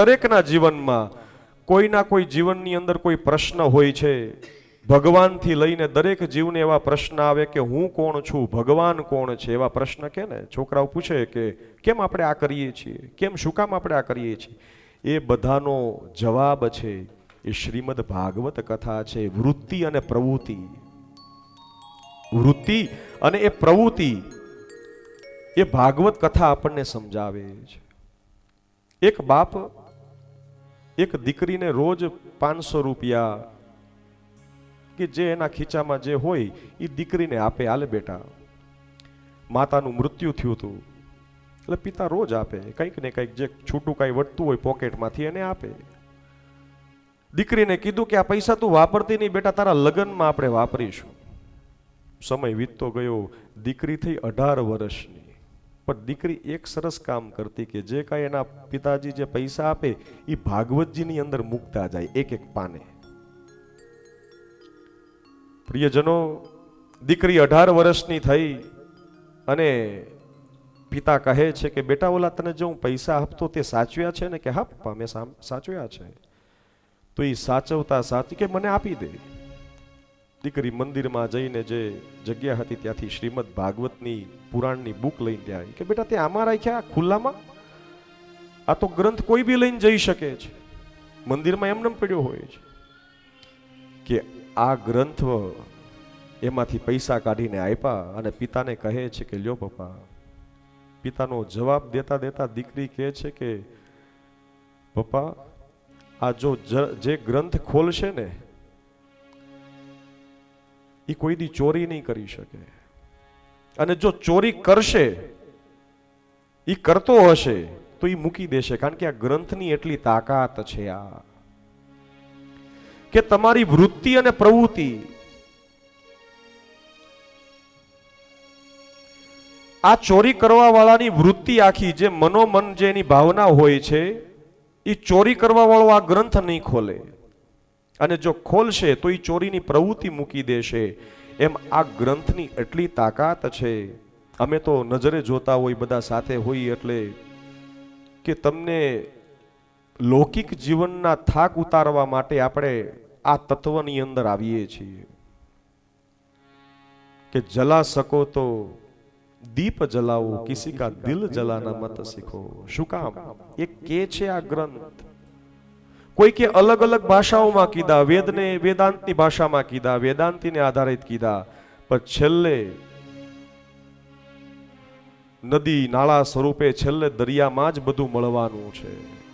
દરેકના જીવનમાં કોઈના કોઈ જીવનની અંદર કોઈ પ્રશ્ન હોય છે, ભગવાનથી લઈને દરેક જીવને એવા પ્રશ્ન આવે કે હું કોણ છું, ભગવાન કોણ છે, એવા પ્રશ્ન કે ને છોકરાઓ પૂછે કે કેમ આપણે આ કરીએ છીએ? કેમ શું કામ આપણે આ કરીએ છીએ? એ બધાનો જવાબ છે, એ શ્રીમદ ભાગવત કથા છે, વૃત્તિ અને પ્રવૃત્તિ. વૃત્તિ અને એ પ્રવૃત્તિ, એ ભાગવત કથા આપણને સમજાવે છે. એક બાપ એક દીકરીને રોજ પાંચસો રૂપિયા કે જે એના ખીચામાં જે હોય એ દીકરીને આપે, આલે બેટા, માતાનું મૃત્યુ થયું હતું એટલે પિતા રોજ આપે, કંઈક ને કંઈક જે છૂટું કાંઈ વટતું હોય પોકેટમાંથી એને આપે. દીકરીને કીધું કે, આ પૈસા તું વાપરતી નહીં બેટા, તારા લગ્નમાં આપણે વાપરીશું. સમય વીતતો ગયો, દીકરી થઈ અઢાર વર્ષની. પણ દીકરી એક સરસ કામ કરતી કે જે કાંઈ એના પિતાજી જે પૈસા આપે એ ભાગવતજીની અંદર મૂકતા જાય, એક એક પાને. પ્રિયજનો, દીકરી અઢાર વર્ષની થઈ અને પિતા કહે છે કે, બેટા, ઓલા તને જો હું પૈસા આપતો તે સાચવ્યા છે ને? કે, હા, પપ્પા, મેં સાચવ્યા છે. તો એ સાચવતા સાચી કે મને આપી દે? દીકરી મંદિરમાં જઈને જે જગ્યા હતી ત્યાંથી શ્રીમદ ભાગવતની પુરાણની બુક લઈને ત્યાં આવી. કે બેટા, તે આમાં રાખ્યા? ખુલ્લામાં? આ તો ગ્રંથ કોઈ બી લઈને જઈ શકે છે. મંદિરમાં એમને પડ્યો હોય છે. કે આ ગ્રંથ એમાંથી પૈસા કાઢીને આપ્યા અને પિતાને કહે છે કે, લ્યો પપ્પા, પિતાનો જવાબ દેતા દેતા દીકરી કહે છે કે, પપ્પા, આ જો, જે ગ્રંથ ખોલશે ને એ કોઈ દી ચોરી નહીં કરી શકે. અને જો ચોરી કરશે એ કરતો હશે, તો એ મૂકી દેશે, કારણ કે આ ગ્રંથની એટલી તાકાત છે આ. કે તમારી વૃત્તિ અને પ્રવૃત્તિ આ ચોરી કરવા વાળાની વૃત્તિ આખી જે મનોમન જે એની ભાવના હોય છે એ ચોરી કરવા વાળો આ ગ્રંથ નહીં ખોલે. અને જો ખોલશે, તો એ ચોરીની પ્રવૃત્તિ મૂકી દેશે. એમ આ ગ્રંથની એટલી તાકાત છે. અમે તો નજરે જોતા હોય બધા સાથે હોઈએ એટલે કે તમને લૌકિક જીવનના થાક ઉતારવા માટે આપણે આ તત્વની અંદર આવીએ છીએ. કે જલા શકો તો દીપ જલાવો, કિસી કા દિલ જલાના મત શીખો. શું કામ? એ કે છે આ ગ્રંથ? કોઈ કે અલગ અલગ ભાષાઓમાં કીધા, વેદને વેદાંતની ભાષામાં કીધા, વેદાંતિને આધારિત કીધા. પણ છેલ્લે નદી નાળા સ્વરૂપે છેલ્લે દરિયામાં જ બધું મળવાનું છે.